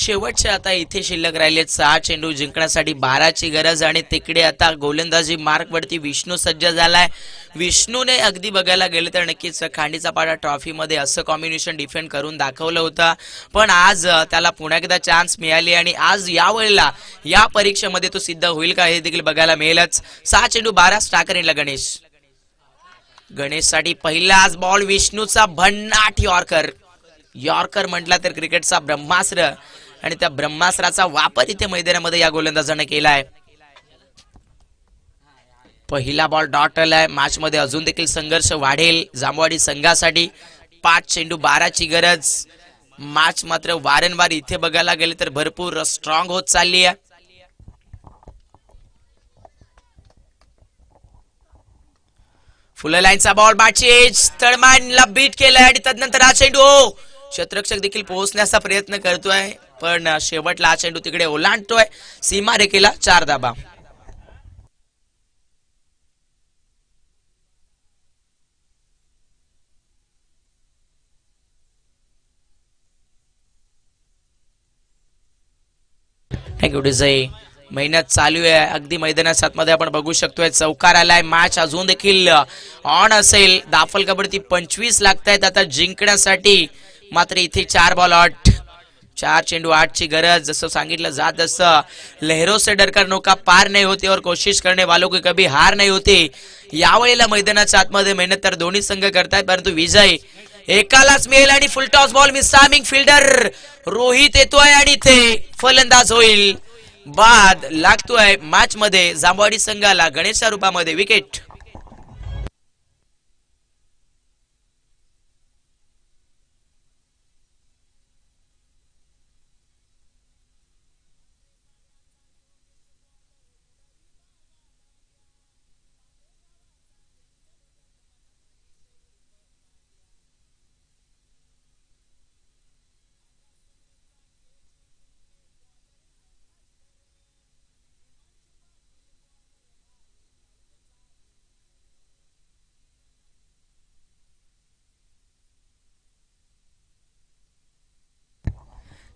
शेवटचे आता इथे शिल्लक राहिलेत. सहा चेंडू जिंकण्यासाठी बाराची गरज आणि तिकडे आता गोलंदाजी मार्क वरती विष्णू सज्ज झालाय. विष्णूने अगदी बघायला गेले तर नक्कीच खांडीचा पाडा ट्रॉफी मध्ये असं कॉम्बिनेशन डिफेंड करून दाखवलं होतं. पण आज त्याला पुन्हा एकदा चान्स मिळाली आणि आज या वेळेला या परीक्षेमध्ये तो सिद्ध होईल का हे देखील बघायला मिळेलच. सहा चेंडू बारा स्टाकरेनला गणेश. गणेशसाठी पहिलाच बॉल विष्णूचा भन्नाट यॉर्कर. यॉर्कर म्हटला तर क्रिकेटचा ब्रह्मास्त्र. आणि त्या ब्रह्मास्त्राचा वापर इथे मैदानामध्ये या गोलंदाजाने आहे पहिला बॉल डॉट आलाय. मॅच मध्ये अजून देखील संघर्ष वाढेल. जांभवाडी संघासाठी पाच चेंडू बाराची गरज. मॅच मात्र वारंवार इथे बघायला गेले तर भरपूर स्ट्रॉंग होत चालली आहे. फुलं लाईनचा बॉल बाचेज. तळमानला बीट केलाय आणि तदनंतर हा चेंडू. हो देखील पोहोचण्याचा प्रयत्न करतोय पण शेवटला हा चेंडू तिकडे ओलांडतोय. सीमा रेखेला चार दाबा. थँक्यू डिझाई मेहनत चालू आहे. अगदी मैदानाच्या आतमध्ये आपण बघू शकतोय. चौकार आलाय. मॅच अजून देखील ऑन असेल. दाफल कबड्डी पंचवीस लागतायत. आता जिंकण्यासाठी मात्र इथे चार बॉल आठ चार चेंडू आठची गरज जसं सांगितलं जात जसं लहरो से डरकर नौका पार नाही होते और कोशिश करणे वालों की कभी हार नाही होते. यावेळेला मैदानाच्या आतमध्ये मेहनत तर दोन्ही संघ करतायत परंतु विजय एकालाच मिळेल आणि फुलटॉस बॉल बॉल मिसामिंग फिल्डर रोहित येतोय आणि इथे फलंदाज होईल. बाद लागतोय मॅच मध्ये जांभवाडी संघाला गणेशच्या रूपामध्ये विकेट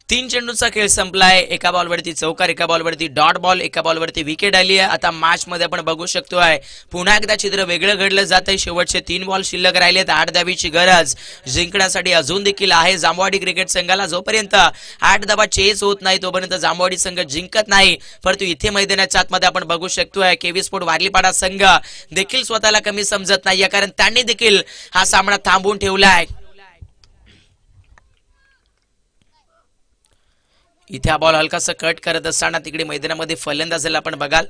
तीन चेंडूचा खेळ संपलाय. एका बॉलवरती चौकार एका बॉलवरती डॉट बॉल एका बॉलवरती विकेट आली आहे. आता मॅच मध्ये आपण बघू शकतो आहे. पुन्हा एकदा चित्र वेगळं घडलं जात आहे. शेवटचे तीन बॉल शिल्लक राहिलेत. आठ धावीची गरज. जिंकण्यासाठी अजून देखील आहे. जांभवाडी क्रिकेट संघाला जोपर्यंत आठ धाबा चेस होत नाही तोपर्यंत जांभवाडी संघ जिंकत नाही. परंतु इथे मैदानाच्या आतमध्ये आपण बघू शकतोय केवी स्पोर्ट वारलीपाडा संघ देखील स्वतःला कमी समजत नाहीये कारण त्यांनी देखील हा सामना थांबवून आहे. इथे हा बॉल हलकासा कट करत असताना तिकडे मैदानामध्ये फलंदाजाला आपण बघाल.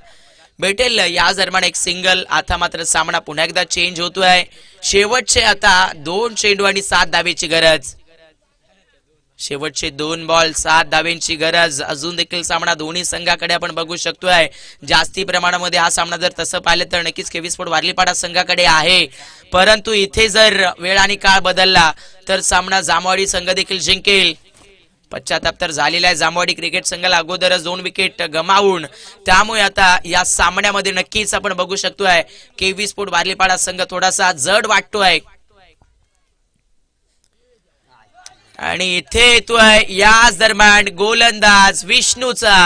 भेटेल या दरम्यान एक सिंगल आता मात्र सामना पुन्हा एकदा चेंज होतोय शेवटचे आता दोन चेंडू आणि सात धावेची गरज. शेवटचे दोन बॉल सात धावेंची गरज. अजून देखील सामना दोन्ही संघाकडे आपण बघू शकतोय. जास्ती प्रमाणामध्ये हा सामना जर तसं पाहिलं तर नक्कीच केवीस स्पोर्ट वारलीपाडा संघाकडे आहे. परंतु इथे जर वेळ आणि काळ बदलला तर सामना जामवाडी संघ देखील जिंकेल. पश्चाताप तर झालेला आहे. जामवाडी क्रिकेट संघाला अगोदरच दोन विकेट गमावून त्यामुळे आता या सामन्यामध्ये नक्कीच आपण बघू शकतोय. केव्ही स्पोर्ट बार्लीपाडा संघ थोडासा जड वाटतोय. आणि इथे येतोय. याच दरम्यान गोलंदाज विष्णूचा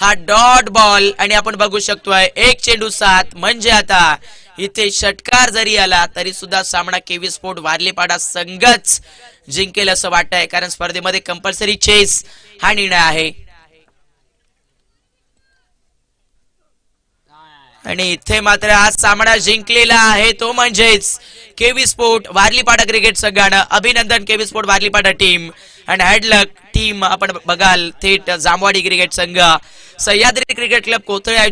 हा डॉट बॉल आणि आपण बघू शकतोय एक चेंडू सात. म्हणजे आता इथे षटकार जरी आला तरी सुद्धा सामना केव्ही स्पोर्ट वारलीपाडा संघच जिंकेल असं वाटतंय. कारण स्पर्धेमध्ये कंपल्सरी चेस हा निर्णय आहे. आणि इथे मात्र आज सामना जिंकलेला आहे. तो म्हणजेच केवी स्पोर्ट वारलीपाडा क्रिकेट संघानं अभिनंदन केवी स्पोर्ट वारलीपाडा टीम. आणि हॅडलक टीम आपण बघाल थेट जांभवाडी क्रिकेट संघ. सह्याद्री क्रिकेट क्लब कोथळे आयोजित